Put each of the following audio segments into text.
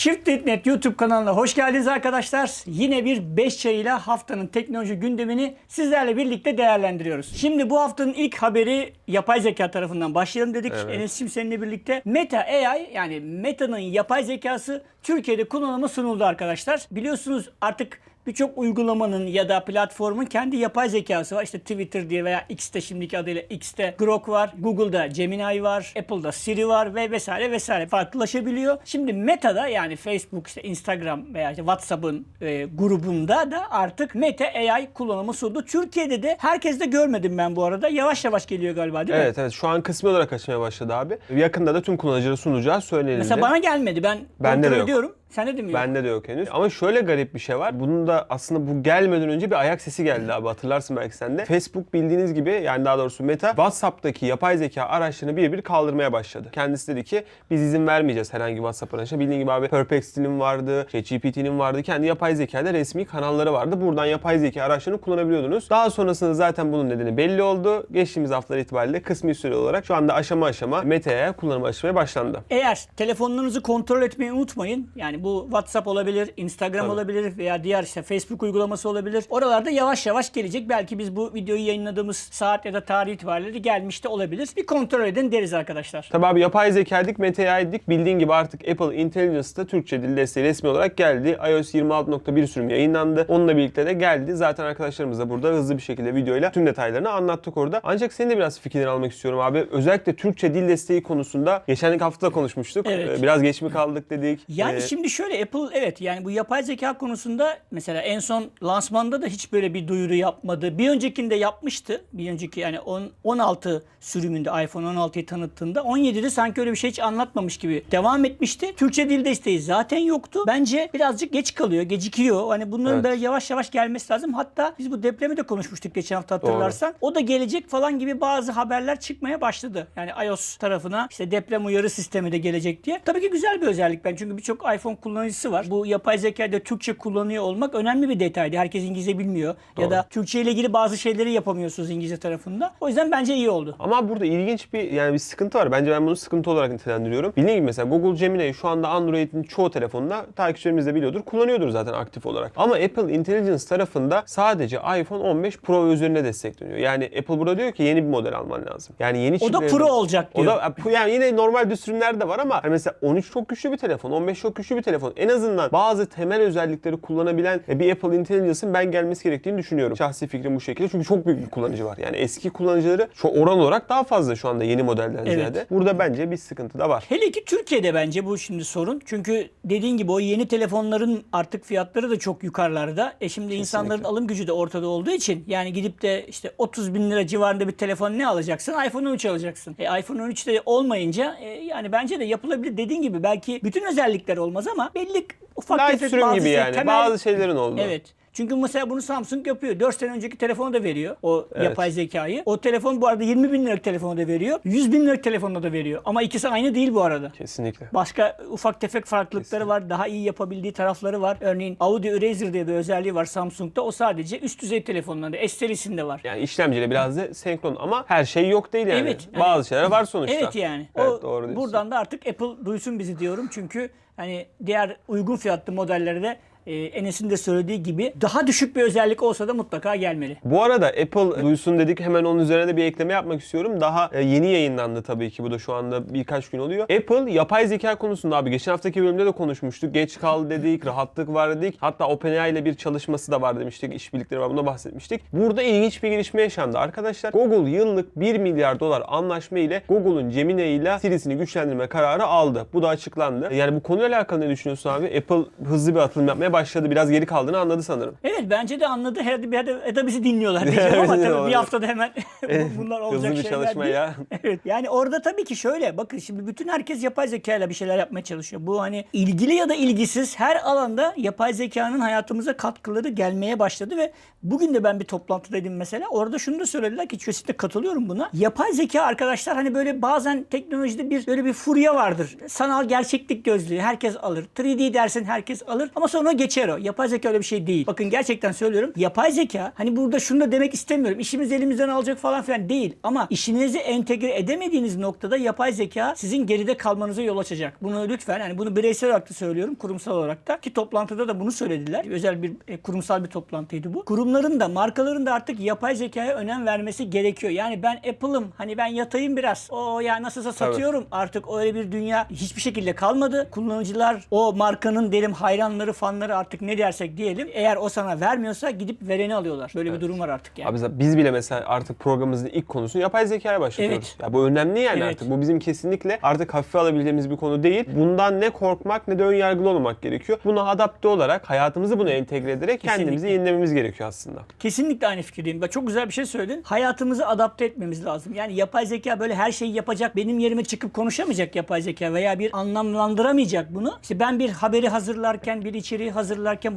Shift.net YouTube kanalına hoş geldiniz arkadaşlar. Yine bir 5 çayıyla haftanın teknoloji gündemini sizlerle birlikte değerlendiriyoruz. Şimdi bu haftanın ilk haberi yapay zeka tarafından başlayalım dedik. Evet. Enes'cim seninle birlikte Meta AI yani Meta'nın yapay zekası Türkiye'de kullanıma sunuldu arkadaşlar. Biliyorsunuz artık birçok uygulamanın ya da platformun kendi yapay zekası var. İşte Twitter diye veya X'te şimdiki adıyla X'te Grok var. Google'da Gemini var. Apple'da Siri var ve vesaire vesaire farklılaşabiliyor. Şimdi Meta'da yani Facebook, işte Instagram veya işte WhatsApp'ın e, grubunda da artık Meta AI kullanımı sundu. Türkiye'de de herkes de görmedim ben bu arada. Yavaş yavaş geliyor galiba değil mi? Evet evet şu an kısmi olarak açmaya başladı abi. Yakında da tüm kullanıcılara sunacağı söylenildi. Mesela bana gelmedi. Ben Bende de kontrol ediyorum. Sende de mi yok? Bende de yok henüz. Ama şöyle garip bir şey var. Bunun da aslında bu gelmeden önce bir ayak sesi geldi abi hatırlarsın belki sen de. Facebook bildiğiniz gibi yani daha doğrusu Meta WhatsApp'taki yapay zeka araçlarını bir bir kaldırmaya başladı. Kendisi dedi ki biz izin vermeyeceğiz herhangi WhatsApp araçına. Bildiğin gibi abi Perplexity'nin vardı, ChatGPT'nin vardı. Kendi yapay zekada resmi kanalları vardı. Buradan yapay zeka araçlarını kullanabiliyordunuz. Daha sonrasında zaten bunun nedeni belli oldu. Geçtiğimiz haftalar itibariyle kısmi süre olarak şu anda aşama aşama Meta'ya kullanıma açmaya başlandı. Eğer telefonlarınızı kontrol etmeyi unutmayın. Yani bu WhatsApp olabilir, Instagram Tabii. olabilir veya diğer işte Facebook uygulaması olabilir. Oralarda yavaş yavaş gelecek. Belki biz bu videoyu yayınladığımız saat ya da tarih itibariyle gelmiş de olabilir. Bir kontrol edin deriz arkadaşlar. Tabi abi yapay zeka dedik, Meta'ya dedik. Bildiğin gibi artık Apple Intelligence'da Türkçe dil desteği resmi olarak geldi. iOS 26.1 sürümü yayınlandı. Onunla birlikte de geldi. Zaten arkadaşlarımız da burada hızlı bir şekilde videoyla tüm detaylarını anlattık orada. Ancak senin de biraz fikrini almak istiyorum abi. Özellikle Türkçe dil desteği konusunda geçen hafta konuşmuştuk. Evet. Ee, Biraz geç mi kaldık dedik. Yani Ee, şimdi şöyle Apple evet yani bu yapay zeka konusunda mesela en son lansmanda da hiç böyle bir duyuru yapmadı. Bir öncekinde yapmıştı. Bir önceki yani 10, 16 sürümünde iPhone 16'yı tanıttığında 17'de sanki öyle bir şey hiç anlatmamış gibi devam etmişti. Türkçe dil desteği zaten yoktu. Bence birazcık geç kalıyor, gecikiyor. Hani bunların Evet. böyle yavaş yavaş gelmesi lazım. Hatta biz bu depremi de konuşmuştuk geçen hafta hatırlarsan. O da gelecek falan gibi bazı haberler çıkmaya başladı. Yani iOS tarafına işte deprem uyarı sistemi de gelecek diye. Tabii ki güzel bir özellik ben çünkü birçok iPhone kullanıcısı var. Bu yapay zekada Türkçe kullanıyor olmak önemli bir detaydı. Herkes İngilizce bilmiyor ya Doğru. da Türkçe ile ilgili bazı şeyleri yapamıyorsunuz İngilizce tarafında. O yüzden bence iyi oldu. Ama burada ilginç bir yani bir sıkıntı var. Bence ben bunu sıkıntı olarak nitelendiriyorum. Bildiğin gibi mesela Google Gemini'yi şu anda Android'in çoğu telefonunda takipçilerimiz de biliyordur. Kullanıyordur zaten aktif olarak. Ama Apple Intelligence tarafında sadece iPhone 15 Pro ve üzerine destekleniyor. Yani Apple burada diyor ki yeni bir model alman lazım. Yani yeni O da Pro olacak O diyor. da yani yine normal düz sürümler de var ama hani mesela 13 çok güçlü bir telefon, 15 çok güçlü bir telefon. En azından bazı temel özellikleri kullanabilen bir Apple Intelligence'ın ben gelmesi gerektiğini düşünüyorum. Şahsi fikrim bu şekilde. Çünkü çok büyük bir kullanıcı var. Yani eski kullanıcıları şu oran olarak daha fazla şu anda yeni modelden Evet. ziyade. Burada bence bir sıkıntı da var. Hele ki Türkiye'de bence bu şimdi sorun. Çünkü dediğin gibi o yeni telefonların artık fiyatları da çok yukarılarda. E şimdi insanların alım gücü de ortada olduğu için yani gidip de işte 30 bin lira civarında bir telefon ne alacaksın? iPhone 13 alacaksın. E iPhone 13 de olmayınca e, yani bence de yapılabilir dediğin gibi belki bütün özellikler olmaz ama belli ufak Light tefek sürüm bazı gibi şey- yani. temel- Bazı şeylerin oldu. Evet. Çünkü mesela bunu Samsung yapıyor. 4 sene önceki telefonu da veriyor. O Evet. yapay zekayı. O telefon bu arada 20 bin liralık telefonu da veriyor. 100 bin liralık telefonu da veriyor. Ama ikisi aynı değil bu arada. Kesinlikle. Başka ufak tefek farklılıkları var. Daha iyi yapabildiği tarafları var. Örneğin Audio Eraser diye bir özelliği var Samsung'da. O sadece üst düzey telefonlarda. S serisinde var. Yani işlemciyle biraz da senkron ama her şey yok değil yani. Evet, yani- Bazı şeyler var sonuçta. Evet yani. Evet, o doğru diyorsun. buradan da artık Apple duysun bizi diyorum. Çünkü hani diğer uygun fiyatlı modellerde de e, Enes'in de söylediği gibi daha düşük bir özellik olsa da mutlaka gelmeli. Bu arada Apple duysun dedik hemen onun üzerine de bir ekleme yapmak istiyorum. Daha e, yeni yayınlandı tabii ki bu da şu anda birkaç gün oluyor. Apple yapay zeka konusunda abi geçen haftaki bölümde de konuşmuştuk. Geç kaldı dedik, rahatlık var dedik. Hatta OpenAI ile bir çalışması da var demiştik. işbirlikleri var bunda bahsetmiştik. Burada ilginç bir gelişme yaşandı arkadaşlar. Google yıllık 1 milyar dolar anlaşma ile Google'un Gemini ile Siri'sini güçlendirme kararı aldı. Bu da açıklandı. Yani bu konuyla alakalı ne düşünüyorsun abi? Apple hızlı bir atılım yapmaya başladı. Biraz geri kaldığını anladı sanırım. Evet bence de anladı. Herhalde, herhalde ya da bizi dinliyorlar diyeceğim ama tabii bir haftada hemen bu- bunlar olacak Hızlı bir şeyler çalışma değil. ya. Evet. Yani orada tabii ki şöyle bakın şimdi bütün herkes yapay zeka ile bir şeyler yapmaya çalışıyor. Bu hani ilgili ya da ilgisiz her alanda yapay zekanın hayatımıza katkıları gelmeye başladı ve bugün de ben bir toplantıdaydım mesela. Orada şunu da söylediler ki kesinlikle katılıyorum buna. Yapay zeka arkadaşlar hani böyle bazen teknolojide bir böyle bir furya vardır. Sanal gerçeklik gözlüğü herkes alır. 3D dersin herkes alır ama sonra geçer o. Yapay zeka öyle bir şey değil. Bakın gerçekten söylüyorum. Yapay zeka hani burada şunu da demek istemiyorum. İşimizi elimizden alacak falan filan değil. Ama işinizi entegre edemediğiniz noktada yapay zeka sizin geride kalmanıza yol açacak. Bunu lütfen hani bunu bireysel olarak da söylüyorum. Kurumsal olarak da. Ki toplantıda da bunu söylediler. Özel bir e, kurumsal bir toplantıydı bu. Kurumların da markaların da artık yapay zekaya önem vermesi gerekiyor. Yani ben Apple'ım hani ben yatayım biraz. O ya nasılsa satıyorum. Artık öyle bir dünya hiçbir şekilde kalmadı. Kullanıcılar o markanın derim hayranları, fanları artık ne dersek diyelim. Eğer o sana vermiyorsa gidip vereni alıyorlar. Böyle bir durum var artık yani. Abi biz bile mesela artık programımızın ilk konusunu yapay zekaya başlatıyoruz. Evet. Ya bu önemli yani Evet. artık. Bu bizim kesinlikle artık hafife alabileceğimiz bir konu değil. Bundan ne korkmak ne de ön yargılı olmamak gerekiyor. Buna adapte olarak hayatımızı buna entegre ederek kendimizi Kesinlikle. yenilememiz gerekiyor aslında. Kesinlikle aynı fikirdeyim. Bak çok güzel bir şey söyledin. Hayatımızı adapte etmemiz lazım. Yani yapay zeka böyle her şeyi yapacak. Benim yerime çıkıp konuşamayacak yapay zeka veya bir anlamlandıramayacak bunu. İşte ben bir haberi hazırlarken, bir içeriği hazırlarken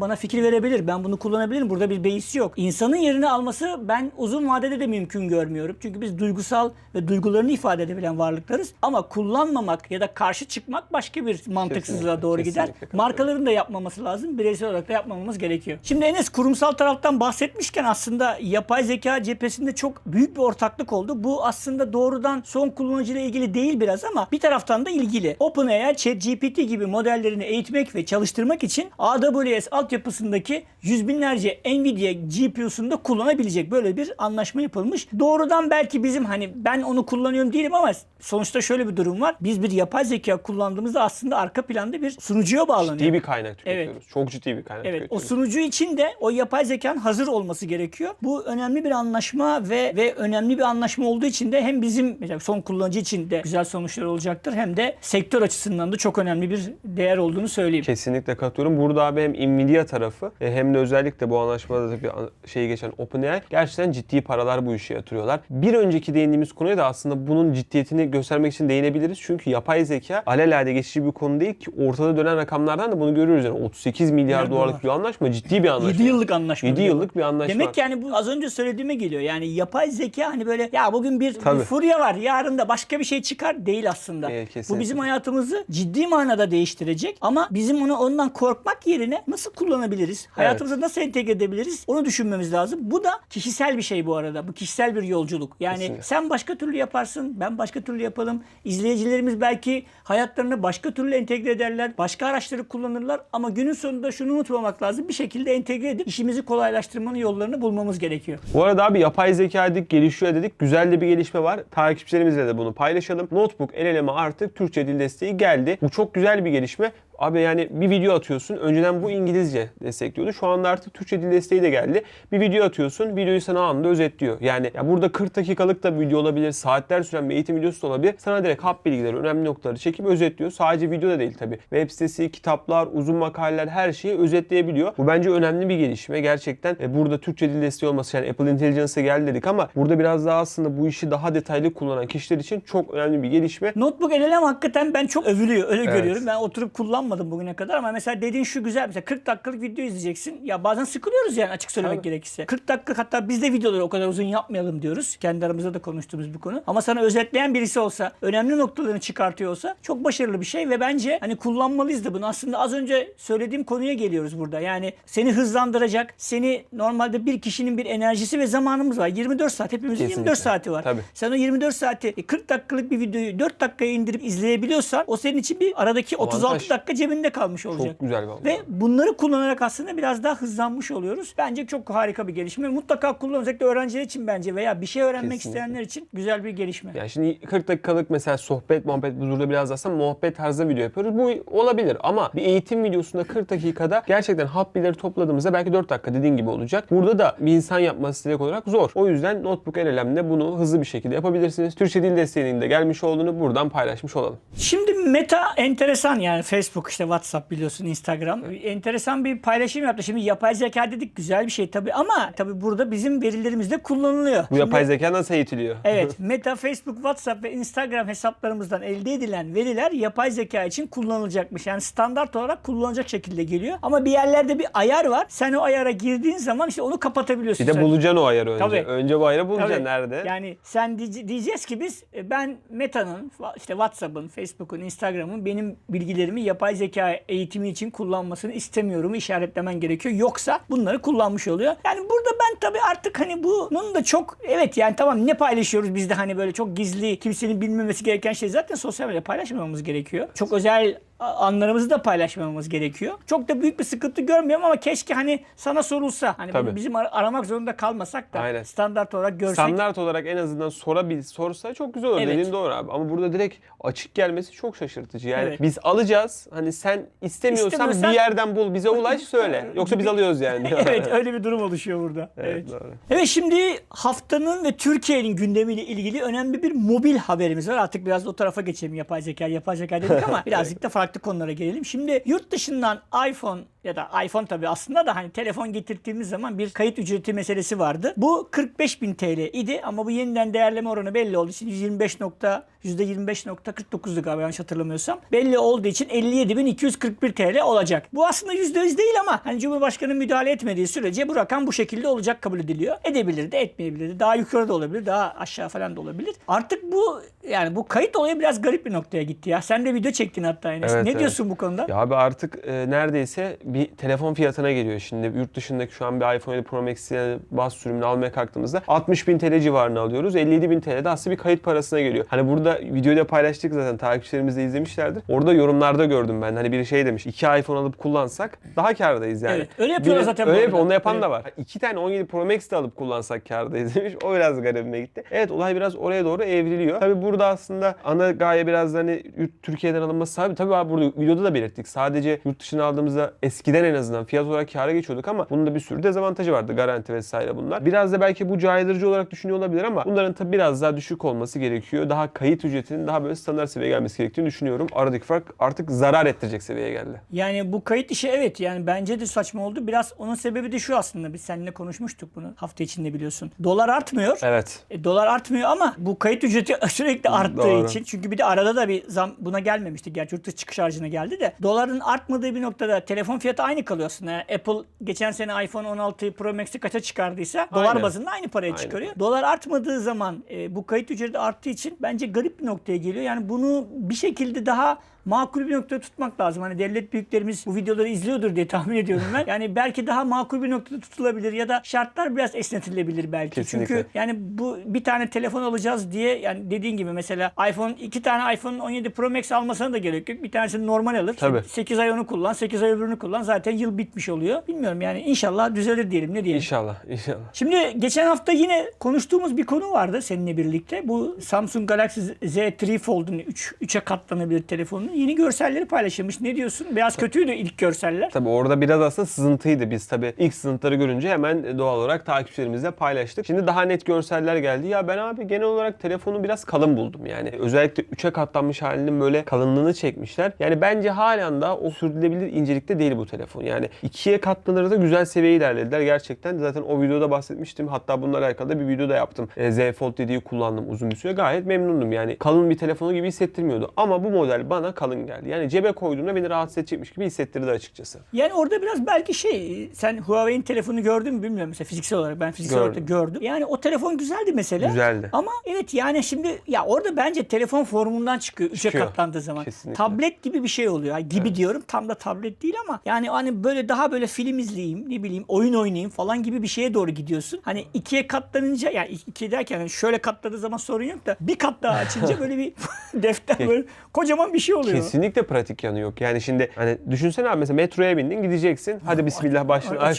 bana fikir verebilir. Ben bunu kullanabilirim. Burada bir beis yok. İnsanın yerini alması ben uzun vadede de mümkün görmüyorum. Çünkü biz duygusal ve duygularını ifade edebilen varlıklarız. Ama kullanmamak ya da karşı çıkmak başka bir mantıksızlığa Kesinlikle, doğru gider. kesinlikle. Markaların da yapmaması lazım. Bireysel olarak da yapmamamız gerekiyor. Şimdi Enes kurumsal taraftan bahsetmişken aslında yapay zeka cephesinde çok büyük bir ortaklık oldu. Bu aslında doğrudan son kullanıcıyla ilgili değil biraz ama bir taraftan da ilgili. OpenAI, ChatGPT gibi modellerini eğitmek ve çalıştırmak için AWS altyapısındaki yüz binlerce Nvidia GPU'sunu da kullanabilecek böyle bir anlaşma yapılmış. Doğrudan belki bizim hani ben onu kullanıyorum değilim ama sonuçta şöyle bir durum var. Biz bir yapay zeka kullandığımızda aslında arka planda bir sunucuya bağlanıyor. Ciddi bir kaynak tüketiyoruz. Çok ciddi bir kaynak Evet, o tüketiyoruz. sunucu için de o yapay zekanın hazır olması gerekiyor. Bu önemli bir anlaşma ve ve önemli bir anlaşma olduğu için de hem bizim mesela son kullanıcı için de güzel sonuçlar olacaktır hem de sektör açısından da çok önemli bir değer olduğunu söyleyeyim. Kesinlikle katılıyorum. Burada abi hem Nvidia tarafı e, hem de özellikle bu anlaşmada da bir an- şey geçen OpenAI gerçekten ciddi paralar bu işe yatırıyorlar. Bir önceki değindiğimiz konuya da aslında bunun ciddiyetini göstermek için değinebiliriz. Çünkü yapay zeka alelade geçici bir konu değil ki ortada dönen rakamlardan da bunu görüyoruz. Yani 38 milyar dolarlık dolar. bir anlaşma. Ciddi bir anlaşma. 7 yıllık anlaşma. 7 diyorlar. yıllık bir anlaşma. Demek yani bu az önce söylediğime geliyor. Yani yapay zeka hani böyle ya bugün bir, Tabii. bir furya var yarın da başka bir şey çıkar değil aslında. Evet, bu bizim hayatımızı ciddi manada değiştirecek ama bizim onu ondan korkmak yerine nasıl kullanabiliriz? Hayatımıza nasıl entegre edebiliriz? Onu düşünmemiz lazım. Bu da kişisel bir şey bu arada. Bu kişisel bir yolculuk. Yani Kesinlikle. sen başka türlü yaparsın, ben başka türlü yapalım. İzleyicilerimiz belki hayatlarını başka türlü entegre ederler. Başka araçları kullanırlar ama günün sonunda şunu unutmamak lazım. Bir şekilde entegre edip işimizi kolaylaştırmanın yollarını bulmamız gerekiyor. Bu arada abi yapay zeka dedik, gelişiyor dedik. Güzel de bir gelişme var. Takipçilerimizle de bunu paylaşalım. Notebook el eleme artık Türkçe dil desteği geldi. Bu çok güzel bir gelişme. Abi yani bir video atıyorsun. Önceden bu İngilizce destekliyordu. Şu anda artık Türkçe dil desteği de geldi. Bir video atıyorsun. Videoyu sana anında özetliyor. Yani ya burada 40 dakikalık da bir video olabilir. Saatler süren bir eğitim videosu da olabilir. Sana direkt hap bilgileri, önemli noktaları çekip özetliyor. Sadece video da değil tabii. Web sitesi, kitaplar, uzun makaleler her şeyi özetleyebiliyor. Bu bence önemli bir gelişme. Gerçekten e, burada Türkçe dil desteği olması yani Apple Intelligence'a geldi dedik ama burada biraz daha aslında bu işi daha detaylı kullanan kişiler için çok önemli bir gelişme. Notebook el elem hakikaten ben çok övülüyor. Öyle Evet. görüyorum. Ben oturup kullanmadım bugüne kadar ama mesela dediğin şu güzel. Mesela 40 dakikalık video izleyeceksin. Ya bazen sıkılıyoruz yani açık söylemek Tabii. gerekirse. 40 dakika hatta biz de videoları o kadar uzun yapmayalım diyoruz. Kendi aramızda da konuştuğumuz bir konu. Ama sana özetleyen birisi olsa, önemli noktalarını çıkartıyor olsa çok başarılı bir şey ve bence hani kullanmalıyız da bunu. Aslında az önce söylediğim konuya geliyoruz burada. Yani seni hızlandıracak, seni normalde bir kişinin bir enerjisi ve zamanımız var. 24 saat. Hepimizin Kesinlikle. 24 saati var. Tabii. Sen o 24 saati e, 40 dakikalık bir videoyu 4 dakikaya indirip izleyebiliyorsan o senin için bir aradaki 36 Avantaj. Dakika cebinde kalmış olacak. Çok güzel avantaj. Ve bunları kullanarak aslında biraz daha hızlanmış oluyoruz. Bence çok harika bir gelişme. Mutlaka kullanın. Özellikle öğrenciler için bence veya bir şey öğrenmek Kesinlikle. isteyenler için güzel bir gelişme. Yani şimdi 40 dakikalık mesela sohbet muhabbet burada biraz aslında muhabbet tarzı video yapıyoruz. Bu olabilir ama bir eğitim videosunda 40 dakikada gerçekten hap bilgileri topladığımızda belki 4 dakika dediğin gibi olacak. Burada da bir insan yapması direkt olarak zor. O yüzden Notebook LLM'de bunu hızlı bir şekilde yapabilirsiniz. Türkçe dil desteğinin de gelmiş olduğunu buradan paylaşmış olalım. Şimdi Meta enteresan yani Facebook işte WhatsApp biliyorsun Instagram. Enteresan bir paylaşım yaptı. Şimdi yapay zeka dedik güzel bir şey tabii ama tabii burada bizim verilerimiz de kullanılıyor. Bu Şimdi- yapay zeka nasıl eğitiliyor? Evet, Meta, Facebook, WhatsApp ve Instagram hesaplarımızdan elde edilen veriler yapay zeka için kullanılacakmış. Yani standart olarak kullanılacak şekilde geliyor. Ama bir yerlerde bir ayar var. Sen o ayara girdiğin zaman işte onu kapatabiliyorsun. Bir de sen. bulacaksın o ayarı önce. Tabii. Önce bu ayarı bulacaksın Tabii. nerede? Yani sen diye- diyeceğiz ki biz e, ben Meta'nın, işte WhatsApp'ın, Facebook'un, Instagram'ın benim bilgilerimi yapay yapay zeka eğitimi için kullanmasını istemiyorum işaretlemen gerekiyor. Yoksa bunları kullanmış oluyor. Yani burada ben tabii artık hani bunun da çok evet yani tamam ne paylaşıyoruz biz de hani böyle çok gizli kimsenin bilmemesi gereken şey zaten sosyal medyada paylaşmamamız gerekiyor. Çok özel anlarımızı da paylaşmamamız gerekiyor. Çok da büyük bir sıkıntı görmüyorum ama keşke hani sana sorulsa hani Tabii. bizim ar- aramak zorunda kalmasak da Aynen. standart olarak görsek. Standart olarak en azından sorabil, sorsa çok güzel olur. Evet. Dediğin doğru abi. Ama burada direkt açık gelmesi çok şaşırtıcı. Yani Evet. biz alacağız. Hani sen istemiyorsan, İstemiyorsan- bir yerden bul, bize ulaş söyle. Yoksa biz alıyoruz yani. evet öyle bir durum oluşuyor burada. Evet, Evet. doğru. Evet şimdi haftanın ve Türkiye'nin gündemiyle ilgili önemli bir mobil haberimiz var. Artık biraz da o tarafa geçelim yapay zeka, yapay zeka dedik ama birazcık da farklı konulara gelelim. Şimdi yurt dışından iPhone ya da iPhone tabii aslında da hani telefon getirdiğimiz zaman bir kayıt ücreti meselesi vardı. Bu 45 bin TL idi ama bu yeniden değerleme oranı belli olduğu için 125 nokta, %25.49'du galiba yanlış hatırlamıyorsam. Belli olduğu için 57.241 TL olacak. Bu aslında %100 değil ama hani Cumhurbaşkanı müdahale etmediği sürece bu rakam bu şekilde olacak kabul ediliyor. Edebilir de etmeyebilir de. Daha yukarı da olabilir, daha aşağı falan da olabilir. Artık bu yani bu kayıt olayı biraz garip bir noktaya gitti ya. Sen de video çektin hatta Enes. Evet, ne evet. diyorsun bu konuda? Ya abi artık e, neredeyse bir telefon fiyatına geliyor şimdi. Yurt dışındaki şu an bir iPhone 7 Pro Max'i bas sürümünü almaya kalktığımızda 60 bin TL civarına alıyoruz. 57 bin TL de aslında bir kayıt parasına geliyor. Hani burada videoda paylaştık zaten takipçilerimiz de izlemişlerdir. Orada yorumlarda gördüm ben. Hani biri şey demiş. iki iPhone alıp kullansak daha kârdayız yani. Evet, öyle yapıyorlar Biri- zaten bu Öyle arada. yap- onu yapan da var. İki tane 17 Pro Max de alıp kullansak kârdayız demiş. O biraz garibime gitti. Evet olay biraz oraya doğru evriliyor. Tabi burada aslında ana gaye biraz da hani yurt- Türkiye'den alınması tabii. Tabii abi burada videoda da belirttik. Sadece yurt dışına aldığımızda eskiden en azından fiyat olarak kâra geçiyorduk ama bunun da bir sürü dezavantajı vardı. Garanti vesaire bunlar. Biraz da belki bu caydırıcı olarak düşünüyor olabilir ama bunların tabii biraz daha düşük olması gerekiyor. Daha kayıt ücretinin daha böyle standart seviyeye gelmesi gerektiğini düşünüyorum. Aradaki fark artık zarar ettirecek seviyeye geldi. Yani bu kayıt işi evet yani bence de saçma oldu. Biraz onun sebebi de şu aslında biz seninle konuşmuştuk bunu hafta içinde biliyorsun. Dolar artmıyor. Evet. E, dolar artmıyor ama bu kayıt ücreti sürekli arttığı Doğru. için. Çünkü bir de arada da bir zam buna gelmemişti. Gerçi yurt dışı çıkış harcına geldi de. Doların artmadığı bir noktada telefon fiyatı aynı kalıyor aslında. Yani Apple geçen sene iPhone 16 Pro Max'i kaça çıkardıysa dolar Aynen. bazında aynı paraya Aynen. çıkarıyor. Dolar artmadığı zaman e, bu kayıt ücreti arttığı için bence garip bir noktaya geliyor. Yani bunu bir şekilde daha makul bir noktada tutmak lazım. Hani devlet büyüklerimiz bu videoları izliyordur diye tahmin ediyorum ben. Yani belki daha makul bir noktada tutulabilir ya da şartlar biraz esnetilebilir belki. Kesinlikle. Çünkü yani bu bir tane telefon alacağız diye yani dediğin gibi mesela iPhone iki tane iPhone 17 Pro Max almasına da gerek yok. Bir tanesini normal alır. Tabii. 8 ay onu kullan, 8 ay öbürünü kullan. Zaten yıl bitmiş oluyor. Bilmiyorum yani inşallah düzelir diyelim. Ne diyelim? İnşallah. inşallah. Şimdi geçen hafta yine konuştuğumuz bir konu vardı seninle birlikte. Bu Samsung Galaxy Z3 Fold'un 3 3'e katlanabilir telefonunun yeni görselleri paylaşılmış. Ne diyorsun? Biraz kötüydü ilk görseller. Tabii orada biraz aslında sızıntıydı. Biz tabii ilk sızıntıları görünce hemen doğal olarak takipçilerimizle paylaştık. Şimdi daha net görseller geldi. Ya ben abi genel olarak telefonu biraz kalın buldum. Yani özellikle 3'e katlanmış halinin böyle kalınlığını çekmişler. Yani bence halen daha o sürdürülebilir incelikte değil bu telefon. Yani 2'ye katlanır da güzel seviyeye ilerlediler. Gerçekten zaten o videoda bahsetmiştim. Hatta bununla alakalı da bir video da yaptım. E, Z Fold dediği kullandım uzun bir süre. Gayet memnundum. Yani kalın bir telefonu gibi hissettirmiyordu. Ama bu model bana kalın geldi. Yani cebe koyduğumda beni rahatsız edecekmiş gibi hissettirdi açıkçası. Yani orada biraz belki şey sen Huawei'in telefonu gördün mü bilmiyorum mesela fiziksel olarak ben fiziksel olarak da Gördüm. gördüm. Yani o telefon güzeldi mesela. Güzeldi. Ama evet yani şimdi ya orada bence telefon formundan çıkıyor üçe Çıkıyor. katlandığı zaman. Kesinlikle. Tablet gibi bir şey oluyor. Yani gibi diyorum tam da tablet değil ama yani hani böyle daha böyle film izleyeyim ne bileyim oyun oynayayım falan gibi bir şeye doğru gidiyorsun. Hani ikiye katlanınca yani ikiye derken hani şöyle katladığı zaman sorun yok da bir kat daha açınca böyle bir defter böyle kocaman bir şey oluyor. Kesinlikle pratik yanı yok. Yani şimdi hani düşünsene abi mesela metroya bindin gideceksin. Hadi bismillah başla. aç-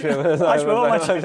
Aç, aç.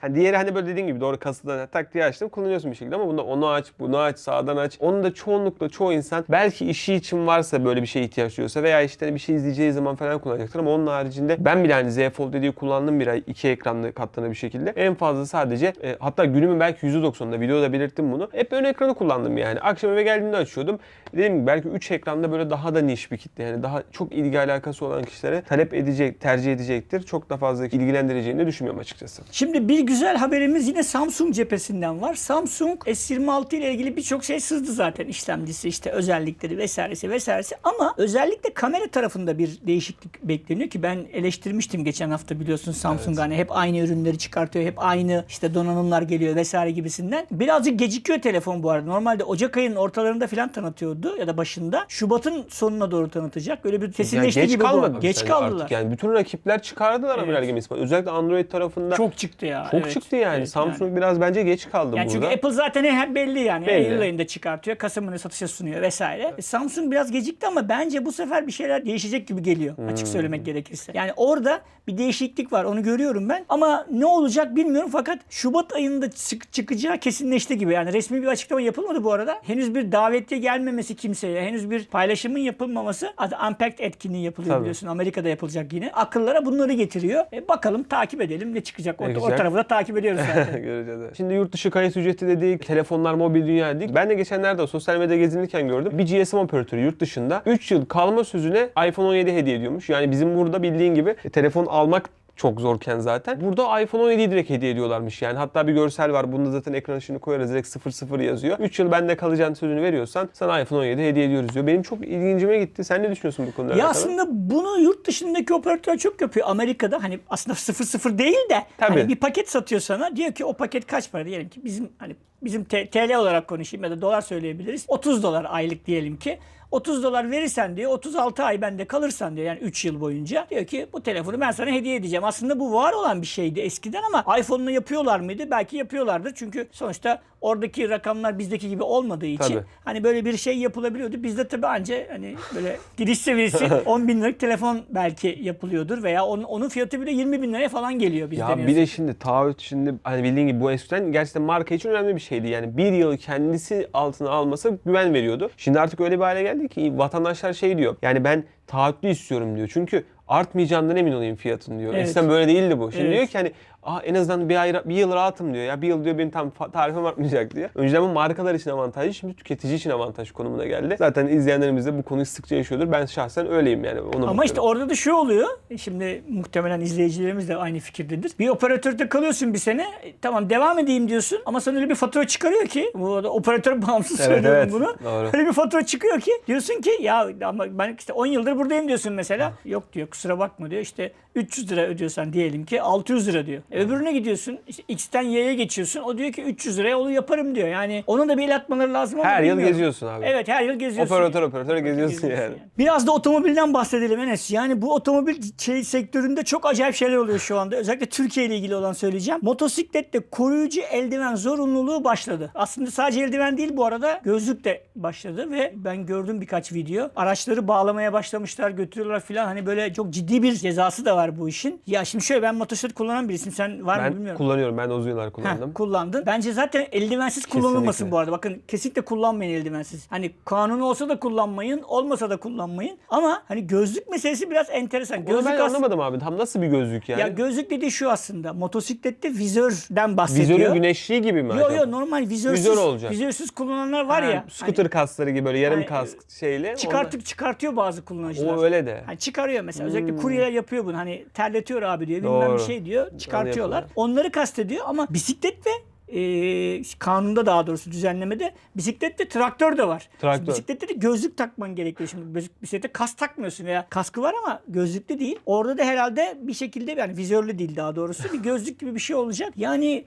Hani diğeri hani böyle dediğin gibi doğru kasıdan tak diye açtın kullanıyorsun bir şekilde ama bunda onu aç, bunu aç, sağdan aç. Onu da çoğunlukla çoğu insan belki işi için varsa böyle bir şeye ihtiyaç duyuyorsa veya işte hani bir şey izleyeceği zaman falan kullanacaktır ama onun haricinde ben bile hani Z Fold dediği kullandım bir ay iki ekranlı katlanır bir şekilde. En fazla sadece e, hatta günümün belki %90'ında videoda belirttim bunu. Hep ön ekranı kullandım yani. Akşam eve geldiğimde açıyordum. Dediğim gibi belki 3 ekranda böyle daha da niş bir kitle yani daha çok ilgi alakası olan kişilere talep edecek, tercih edecektir. Çok da fazla ilgilendireceğini düşünmüyorum açıkçası. Şimdi bir güzel haberimiz yine Samsung cephesinden var. Samsung S26 ile ilgili birçok şey sızdı zaten. İşlemcisi işte özellikleri vesairesi vesairesi ama özellikle kamera tarafında bir değişiklik bekleniyor ki ben eleştirmiştim geçen hafta biliyorsun Samsung hani hep aynı ürünleri çıkartıyor. Hep aynı işte donanımlar geliyor vesaire gibisinden. Birazcık gecikiyor telefon bu arada. Normalde Ocak ayının ortalarında falan tanıtıyordu ya da başında. Şubat'ın sonuna sonuna doğru tanıtacak. Böyle bir Yani kesinleşti geç gibi bu. kalmadı. Geç yani kaldılar. Artık yani bütün rakipler çıkardılar Evet. Amiral Gemi İsmail. Özellikle Android tarafında çok, Çok çıktı ya. evet. çıktı yani. Evet, Samsung biraz bence geç kaldı Yani çünkü burada. Apple zaten hep belli yani. Belli. Eylül ayında çıkartıyor. Kasım ayında satışa sunuyor vesaire. E, Samsung biraz gecikti ama bence bu sefer bir şeyler değişecek gibi geliyor. Açık Hmm. söylemek gerekirse. Yani orada bir değişiklik var. Onu görüyorum ben. Ama ne olacak bilmiyorum fakat Şubat ayında çık- çıkacağı kesinleşti gibi. Yani resmi bir açıklama yapılmadı bu arada. Henüz bir davetiye gelmemesi kimseye, henüz bir paylaşımın yapılmaması. Adı Unpacked etkinliği yapılıyor Tabii. biliyorsun. Amerika'da yapılacak yine. Akıllara bunları getiriyor. E, bakalım takip edelim ne çıkacak. Ne o güzel. tarafı da takip ediyoruz zaten. Göreceğiz. evet. Şimdi yurt dışı kayıt ücreti dedik, telefonlar mobil dünya dedik. Ben de geçenlerde sosyal medyada gezinirken gördüm. Bir GSM operatörü yurt dışında 3 yıl kalma sözüne iPhone 17 hediye ediyormuş. Yani bizim burada bildiğin gibi e, telefon almak çok zorken zaten. Burada iPhone 17'yi direkt hediye ediyorlarmış yani. Hatta bir görsel var. Bunda zaten ekran ışığını koyarız. Direkt 00 yazıyor. 3 yıl bende kalacağın sözünü veriyorsan sana iPhone 17 hediye ediyoruz diyor. Benim çok ilgincime gitti. Sen ne düşünüyorsun bu konuda? Ya aslında bunu yurt dışındaki operatör çok yapıyor. Amerika'da hani aslında 0-0 değil de Tabii. hani bir paket satıyor sana. Diyor ki o paket kaç para diyelim ki bizim hani bizim TL olarak konuşayım ya da dolar söyleyebiliriz. 30 dolar aylık diyelim ki. 30 dolar verirsen diyor 36 ay bende kalırsan diyor yani 3 yıl boyunca diyor ki bu telefonu ben sana hediye edeceğim. Aslında bu var olan bir şeydi eskiden ama iPhone'unu yapıyorlar mıydı? Belki yapıyorlardır. Çünkü sonuçta oradaki rakamlar bizdeki gibi olmadığı için Tabii. hani böyle bir şey yapılabiliyordu. Bizde tabii anca hani böyle giriş seviyesi 10 bin liralık telefon belki yapılıyordur veya onun, onun fiyatı bile 20 bin liraya falan geliyor bizden. Ya bir de şimdi taahhüt şimdi hani bildiğin gibi bu eskiden gerçekten marka için önemli bir şeydi. Yani bir yıl kendisi altına alması güven veriyordu. Şimdi artık öyle bir hale geldi ki vatandaşlar şey diyor. Yani ben taahhütlü istiyorum diyor. Çünkü artmayacağından emin olayım fiyatın diyor. Evet. Eskiden böyle değildi bu. Şimdi Evet. diyor ki hani Aa, en azından bir, ay, bir yıl rahatım diyor. Ya bir yıl diyor benim tam tarifim artmayacak diyor. Önceden bu markalar için avantajlı, şimdi tüketici için avantaj konumuna geldi. Zaten izleyenlerimiz de bu konuyu sıkça yaşıyordur. Ben şahsen öyleyim yani. Ona Ama bakıyorum. işte orada da şu oluyor. Şimdi muhtemelen izleyicilerimiz de aynı fikirdedir. Bir operatörde kalıyorsun bir sene. e, Tamam devam edeyim diyorsun. Ama sana öyle bir fatura çıkarıyor ki. Bu arada operatör bağımsız Evet, söylüyorum evet. bunu. Doğru. Öyle bir fatura çıkıyor ki diyorsun ki ya ama ben işte 10 yıldır buradayım diyorsun mesela. Yok diyor kusura bakma diyor. İşte 300 lira ödüyorsan diyelim ki 600 lira diyor. E, öbürüne gidiyorsun. işte X'ten Y'ye geçiyorsun. O diyor ki 300 liraya onu yaparım diyor. Yani onu da bir el atmaları lazım ama Her yıl bilmiyorum. geziyorsun abi. Evet her yıl geziyorsun. Operatör operatör geziyorsun yani. Biraz da otomobilden bahsedelim Enes. Yani bu otomobil şey sektöründe çok acayip şeyler oluyor şu anda. Özellikle Türkiye ile ilgili olan söyleyeceğim. Motosiklette koruyucu eldiven zorunluluğu başladı. Aslında sadece eldiven değil bu arada gözlük de başladı ve ben gördüm birkaç video. Araçları bağlamaya başlamışlar, götürüyorlar filan. Hani böyle çok ciddi bir cezası da var bu işin. Ya şimdi şöyle ben motosiklet kullanan birisiyim. Sen var mı Ben bilmiyorum. kullanıyorum. Ben de uzun yıllar Heh, kullandım. kullandın. Bence zaten eldivensiz kullanılmasın Kesinlikle. bu arada. Bakın kesinlikle kullanmayın eldivensiz. Hani kanunu olsa da kullanmayın, olmasa da kullanmayın. Ama hani gözlük meselesi biraz enteresan. Onu Gözlük ben as- anlamadım abi. Tam nasıl bir gözlük yani? Ya gözlük dediği şu aslında. Motosiklette vizörden bahsediyor. Vizörün güneşliği gibi mi Yo acaba? yo normal vizörsüz. Vizör olacak. Vizörsüz kullananlar var ya. Scooter kasları gibi böyle yarım hani, kask şeyle. Çıkartıp çıkartıyor bazı kullanıcılar. O öyle de. Hani çıkarıyor mesela. Özellikle kuryeler yapıyor bunu. Hani terletiyor abi diyor. Bilmem Doğru. bir şey diyor. Çıkartıyorlar. yapıyorlar. Onları kastediyor ama bisiklet ve e, kanunda daha doğrusu düzenlemede bisiklette traktör de var. Traktör. Şimdi bisiklette de gözlük takman gerekiyor. Şimdi bisiklette kask takmıyorsun veya kaskı var ama gözlüklü değil. Orada da herhalde bir şekilde yani vizörlü değil daha doğrusu bir gözlük gibi bir şey olacak. Yani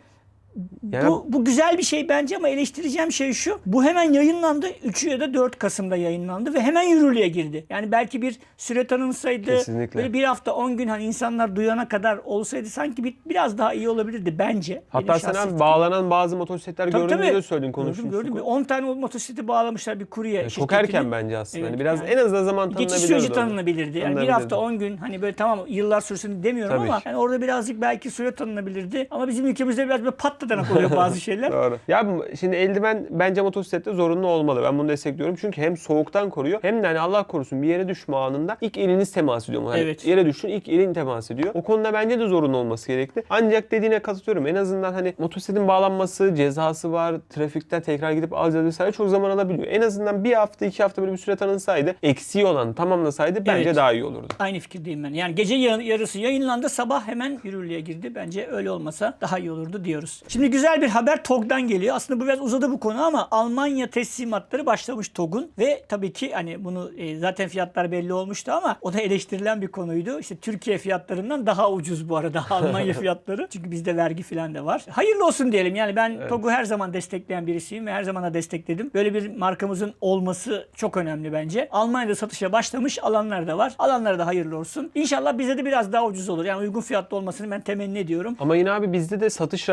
Yani bu, bu güzel bir şey bence ama eleştireceğim şey şu. Bu hemen yayınlandı. 3 ya da 4 Kasım'da yayınlandı ve hemen yürürlüğe girdi. Yani belki bir süre tanınsaydı Kesinlikle. böyle bir hafta 10 gün hani insanlar duyana kadar olsaydı sanki bir, biraz daha iyi olabilirdi bence. Hatta sen abi bağlanan bazı motosikletler Tabii, gördüm tabii. söyledin Gördüm, konuşmuştuk. gördüm. 10 tane motosikleti bağlamışlar bir kurye Çok şirketinin. erken bence aslında. Evet, hani biraz yani. en azından zaman Geçiş tanınabilirdi. süreci orada. tanınabilirdi. Yani bir hafta 10 gün hani böyle tamam yıllar sürsün demiyorum Tabii ama yani orada birazcık belki süre tanınabilirdi. Ama bizim ülkemizde biraz böyle patladanak oluyor bazı şeyler. Doğru. Ya şimdi eldiven bence motosiklette zorunlu olmalı. Ben bunu destekliyorum. Çünkü hem soğuktan koruyor hem de hani Allah korusun bir yere düşme anında ilk eliniz temas ediyor. Hani Evet. Yere düşün ilk elin temas ediyor. O konuda bence de zorunlu olması gerekli. Ancak dediğine katılıyorum. En azından hani motosikletin bağlanması, cezası var, trafikte tekrar gidip alacağız vesaire çok zaman alabiliyor. En azından bir hafta iki hafta böyle bir süre tanınsaydı eksiği olan tamamlasaydı bence Evet. daha iyi olurdu. Aynı fikirdeyim ben. Yani gece ya- yarısı yayınlandı, sabah hemen yürürlüğe girdi. Bence öyle olmasa daha iyi olurdu diyoruz. Şimdi güzel bir haber TOG'dan geliyor. Aslında bu biraz uzadı bu konu ama Almanya teslimatları başlamış TOG'un ve tabii ki hani bunu e, zaten fiyatlar belli olmuştu ama o da eleştirilen bir konuydu. İşte Türkiye fiyatlarından daha ucuz bu arada Almanya fiyatları. Çünkü bizde vergi falan da var. Hayırlı olsun diyelim. Yani ben TOG'u her zaman destekleyen birisiyim ve her zaman da destekledim. Böyle bir markamızın olması çok önemli bence. Almanya'da satışa başlamış alanlar da var. Alanlara da hayırlı olsun. İnşallah bize de biraz daha ucuz olur. Yani uygun fiyatlı olmasını ben temenni ediyorum. Ama yine abi bizde de satış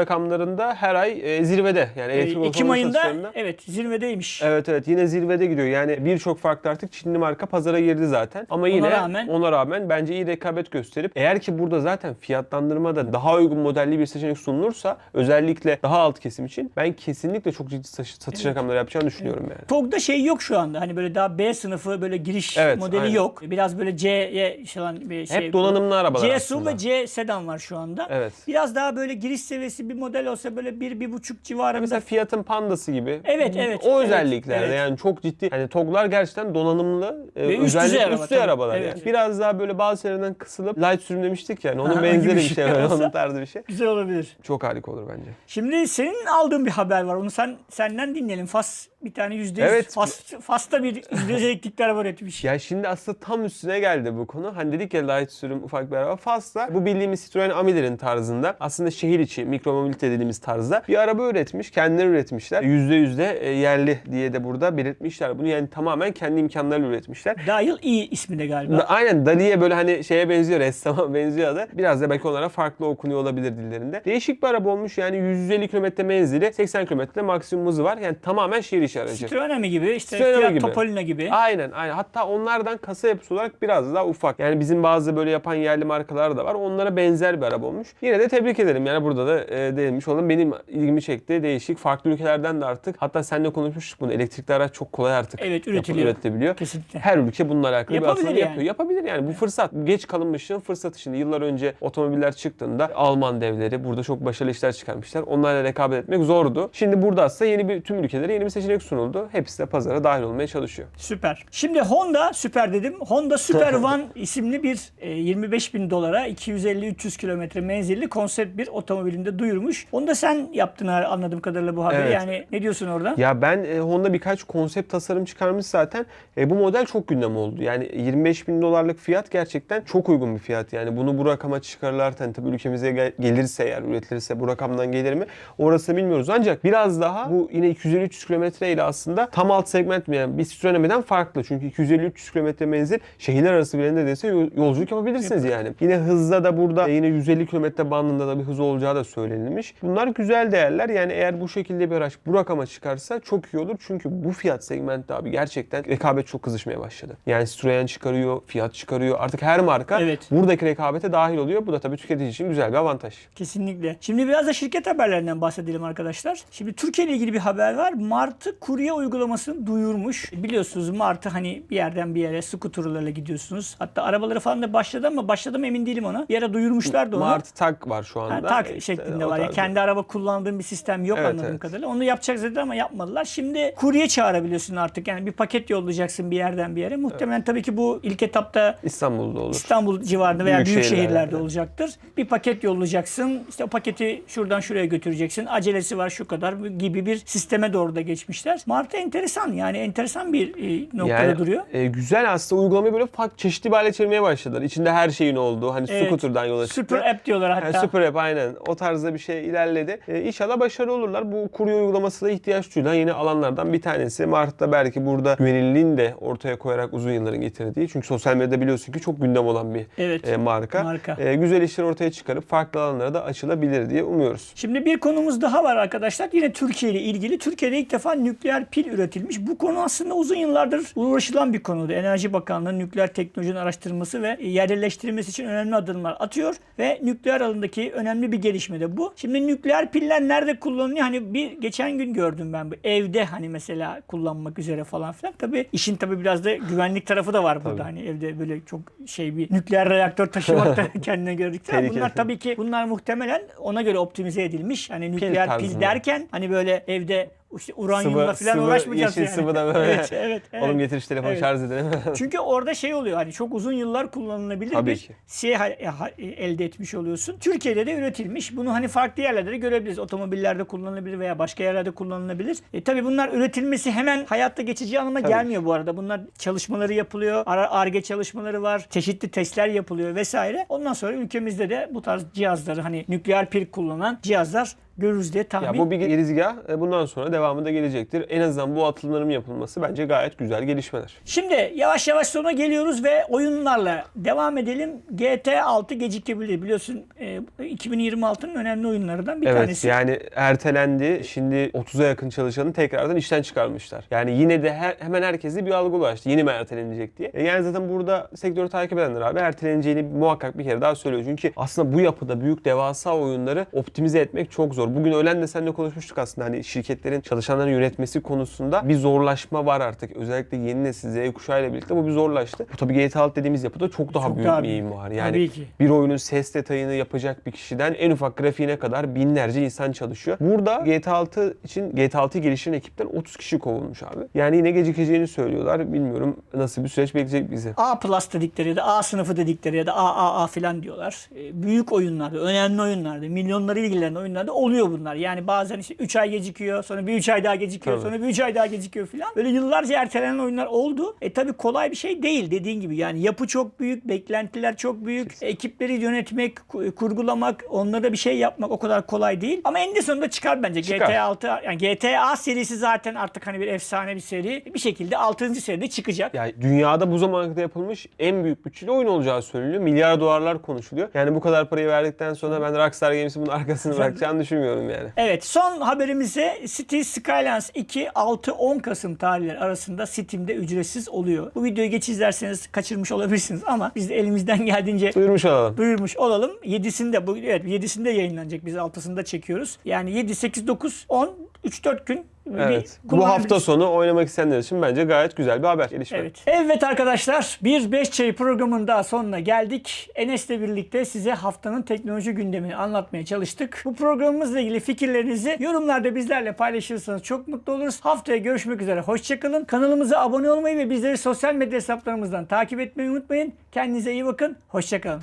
rakamlarında her ay e, zirvede. Yani Ee, elektrik Ekim ayında evet zirvedeymiş. Evet evet yine zirvede gidiyor. Yani birçok farklı artık Çinli marka pazara girdi zaten. Ama yine rağmen- ona rağmen bence iyi rekabet gösterip eğer ki burada zaten fiyatlandırmada daha uygun modelli bir seçenek sunulursa özellikle daha alt kesim için ben kesinlikle çok ciddi satış, satış rakamları yapacağını düşünüyorum yani. TOG'da şey yok şu anda. Hani böyle daha B sınıfı böyle giriş Evet, modeli aynen. yok. Biraz böyle C'ye falan bir şey. Hep donanımlı arabalar C. SUV ve C sedan var şu anda. Evet. Biraz daha böyle giriş seviyesi bir model olsa böyle bir, bir buçuk civarında. Mesela Fiat'ın Panda'sı gibi. Evet, evet, O evet, özelliklerde evet. yani çok ciddi. Hani TOG'lar gerçekten donanımlı. e, Ve üst düzey araba üst düzey arabalar Evet. yani. Biraz daha böyle bazı şeylerden kısılıp light sürüm demiştik yani. Onun benzeri bir şey. olsa. Onun tarzı bir şey. Güzel olabilir. Çok harika olur bence. Şimdi senin aldığın bir haber var. Onu sen senden dinleyelim. Fas bir tane yüzde yüz. Evet. Fas, Fas'ta bir yüzde yüz elektrikli araba üretmiş. Ya şimdi aslında tam üstüne geldi bu konu. Hani dedik ya light sürüm ufak bir araba. Fast'la bu bildiğimiz Citroen Amiler'in tarzında aslında şehir içi mikromobilite dediğimiz tarzda bir araba üretmiş. Kendileri üretmişler. %100 de e, yerli diye de burada belirtmişler bunu. Yani tamamen kendi imkanlarıyla üretmişler. Dahil iyi ismi de galiba. Da- Aynen Dali'ye böyle hani şeye benziyor, ressama benziyor da. Biraz da belki onlara farklı okunuyor olabilir dillerinde. Değişik bir araba olmuş yani 150 km menzili, 80 km maksimum hızı var. Yani tamamen şehir içi aracı. Citroen mi gibi, işte Citroen Fiat gibi. Topolino gibi. Aynen aynen. Hatta onlardan kasa yapısı olarak biraz daha ufak. Yani bizim bazı böyle yapan yerli markalar da var. Onlara benzer bir araba olmuş. Yine de tebrik ederim. Yani burada da e, değinmiş olalım. Benim ilgimi çekti. Değişik. Farklı ülkelerden de artık. Hatta seninle konuşmuştuk bunu. Elektrikli araç çok kolay artık. Evet, üretiliyor. üretilebiliyor. Kesinlikle. Her ülke bununla alakalı bir Yapabilir atılım yani. yapıyor. Yapabilir yani. Bu fırsat. Geç kalınmışlığın fırsatı şimdi. Yıllar önce otomobiller çıktığında Alman devleri burada çok başarılı işler çıkarmışlar. Onlarla rekabet etmek zordu. Şimdi burada aslında yeni bir tüm ülkelere yeni bir seçenek sunuldu. Hepsi de pazara dahil olmaya çalışıyor. Süper. Şimdi Honda süper dedim. Honda Super One isimli bir e, 25 bin dolara 250-300 kilometre menzilli konsept bir otomobilinde duyurmuş. Onu da sen yaptın anladığım kadarıyla bu haberi. Evet. Yani ne diyorsun orada? Ya ben e, Honda birkaç konsept tasarım çıkarmış zaten. E, bu model çok gündem oldu. Yani 25 bin dolarlık fiyat gerçekten çok uygun bir fiyat. Yani bunu bu rakama çıkarırlar. Yani tabii ülkemize gel- gelirse eğer üretilirse bu rakamdan gelir mi? Orasını bilmiyoruz. Ancak biraz daha bu yine 250-300 kilometre ile aslında tam alt segment mi yani bir Citroen farklı. Çünkü 250-300 kilometre menzil şehirler arası bile neredeyse yol- yolculuk yapabilirsiniz yani. Yine hızda da burada yine 150 kilometre bandında da bir hız olacağı da söylenilmiş. Bunlar güzel değerler. Yani eğer bu şekilde bir araç bu rakama çıkarsa çok iyi olur. Çünkü bu fiyat segmentte abi gerçekten rekabet çok kızışmaya başladı. Yani Citroen çıkarıyor, Fiat çıkarıyor. Artık her marka Evet. buradaki rekabete dahil oluyor. Bu da tabii tüketici için güzel bir avantaj. Kesinlikle. Şimdi biraz da şirket haberlerinden bahsedelim arkadaşlar. Şimdi Türkiye ile ilgili bir haber var. Martı kurye uygulamasını duyurmuş. Biliyorsunuz Martı hani bir yerden bir yere skuterlarla gidiyorsunuz. Hatta arabaları falan da başladı ama başladı mı emin değilim ona. Bir ara duyurmuşlardı onu. Martı tak var şu Ha, anda. tak İşte şeklinde var. Yani kendi araba kullandığım bir sistem yok Evet, anladığım evet. kadarıyla. Onu yapacak dediler ama yapmadılar. Şimdi kurye çağırabiliyorsun artık. Yani bir paket yollayacaksın bir yerden bir yere. Muhtemelen tabii ki bu ilk etapta İstanbul'da olur. İstanbul civarında veya Büyük büyük, şehirlerde. şehirlerde olacaktır. Bir paket yollayacaksın. İşte o paketi şuradan şuraya götüreceksin. Acelesi var şu kadar gibi bir sisteme doğru da geçmişler. Martı enteresan yani enteresan bir e, noktada Yani duruyor. e, güzel aslında uygulamayı böyle farklı çeşitli bir hale çevirmeye başladılar. İçinde her şeyin olduğu hani Evet. scooter'dan yola çıktı. Super app diyorlar hatta. Yani Super App aynen. O tarzda bir şey ilerledi. E, inşallah başarılı olurlar. Bu kurye uygulaması da ihtiyaç duyulan yeni alanlardan bir tanesi. Mart'ta belki burada güvenilirliğini de ortaya koyarak uzun yılların getirdiği. Çünkü sosyal medyada biliyorsun ki çok gündem olan bir Evet. e, marka. Marka. E, güzel işler ortaya çıkarıp farklı alanlara da açılabilir diye umuyoruz. Şimdi bir konumuz daha var arkadaşlar. Yine Türkiye ile ilgili. Türkiye'de ilk defa nükleer pil üretilmiş. Bu konu aslında uzun yıllardır uğraşılan bir konudu. Enerji Bakanlığı nükleer teknolojinin araştırılması ve yerleştirilmesi için önemli adımlar atıyor ve nükleer alanındaki önemli bir gelişme de bu. Şimdi nükleer piller nerede kullanılıyor? Hani bir geçen gün gördüm ben bu evde hani mesela kullanmak üzere falan filan. Tabii işin tabii biraz da güvenlik tarafı da var burada. Tabii. Hani evde böyle çok şey bir nükleer reaktör taşımak da kendine gördükler. Bunlar tabii ki bunlar muhtemelen ona göre optimize edilmiş. Hani nükleer pil, tarzında. derken hani böyle evde işte uranyumla Sıvı- falan sıvı, uğraşmayacağız yeşil yani. sıvı da böyle. evet, evet, evet. Oğlum getir şu telefonu Evet. şarj edelim. Çünkü orada şey oluyor hani çok uzun yıllar kullanılabilir Tabii bir ki. şey ha- ha- elde etmiş oluyorsun. Türkiye'de de üretilmiş. Bunu hani farklı yerlerde de görebiliriz. Otomobillerde kullanılabilir veya başka yerlerde kullanılabilir. E, tabii bunlar üretilmesi hemen hayatta geçici anlamına Tabii gelmiyor bu arada. Bunlar çalışmaları yapılıyor. ARGE çalışmaları var. Çeşitli testler yapılıyor vesaire. Ondan sonra ülkemizde de bu tarz cihazları hani nükleer pil kullanan cihazlar görürüz diye tahmin Ya bu bir girizgah. E, Bundan sonra devamı da gelecektir. En azından bu atılımların yapılması bence gayet güzel gelişmeler. Şimdi yavaş yavaş sona geliyoruz ve oyunlarla devam edelim. GTA 6 gecikebilir. Biliyorsun e, 2026'nın önemli oyunlarından bir evet tanesi. yani ertelendi. Şimdi 30'a yakın çalışanı tekrardan işten çıkarmışlar. Yani yine de her- hemen herkese bir algı ulaştı. Yine mi ertelenecek diye. E, yani zaten burada sektörü takip edenler abi erteleneceğini muhakkak bir kere daha söylüyor. Çünkü aslında bu yapıda büyük devasa oyunları optimize etmek çok zor. Bugün öğlen de seninle konuşmuştuk aslında hani şirketlerin çalışanların yönetmesi konusunda bir zorlaşma var artık. Özellikle yeni nesil Z kuşağıyla birlikte bu bir zorlaştı. Bu tabii GTA 6 dediğimiz yapıda çok daha Çok büyük daha bir eğim var. Yani bir oyunun ses detayını yapacak bir kişiden en ufak grafiğine kadar binlerce insan çalışıyor. Burada GTA 6 için GTA 6'yı geliştiren ekipten 30 kişi kovulmuş abi. Yani yine gecikeceğini söylüyorlar. Bilmiyorum nasıl bir süreç bekleyecek bizi. A plus dedikleri ya da A sınıfı dedikleri ya da AAA falan diyorlar. E, büyük oyunlarda, önemli oyunlarda, milyonları ilgilenen oyunlarda oluyor bunlar. Yani bazen işte 3 ay gecikiyor, sonra bir 3 ay daha gecikiyor, Tabii. sonra bir 3 ay daha gecikiyor falan. Böyle yıllarca ertelenen oyunlar oldu. E tabi kolay bir şey değil dediğin gibi. Yani yapı çok büyük, beklentiler çok büyük. Ekipleri yönetmek, ku- kurgulamak, onlara bir şey yapmak o kadar kolay değil. Ama eninde sonunda çıkar bence. Çıkar. GTA 6 yani GTA serisi zaten artık hani bir efsane bir seri. Bir şekilde 6. seride çıkacak. Yani dünyada bu zamana kadar yapılmış en büyük bütçeli oyun olacağı söyleniyor. Milyar dolarlar konuşuluyor. Yani bu kadar parayı verdikten sonra ben Rockstar Games'in bunun arkasını bırakacağını düşünmüyorum yani. Evet son haberimize City Skylines 2 6-10 Kasım tarihleri arasında Steam'de ücretsiz oluyor. Bu videoyu geç izlerseniz kaçırmış olabilirsiniz ama biz de elimizden geldiğince Duyurmuş olalım. duyurmuş olalım. 7'sinde bu evet 7'sinde yayınlanacak. Biz 6'sında çekiyoruz. Yani 7 8 9 10 3 4 gün Evet. Bu hafta sonu oynamak isteyenler için bence gayet güzel bir haber. Gelişme. Evet. Evet arkadaşlar bir 5 çayı programının daha sonuna geldik. Enes'le birlikte size haftanın teknoloji gündemini anlatmaya çalıştık. Bu programımızla ilgili fikirlerinizi yorumlarda bizlerle paylaşırsanız çok mutlu oluruz. Haftaya görüşmek üzere. Hoşçakalın. Kanalımıza abone olmayı ve bizleri sosyal medya hesaplarımızdan takip etmeyi unutmayın. Kendinize iyi bakın. Hoşçakalın.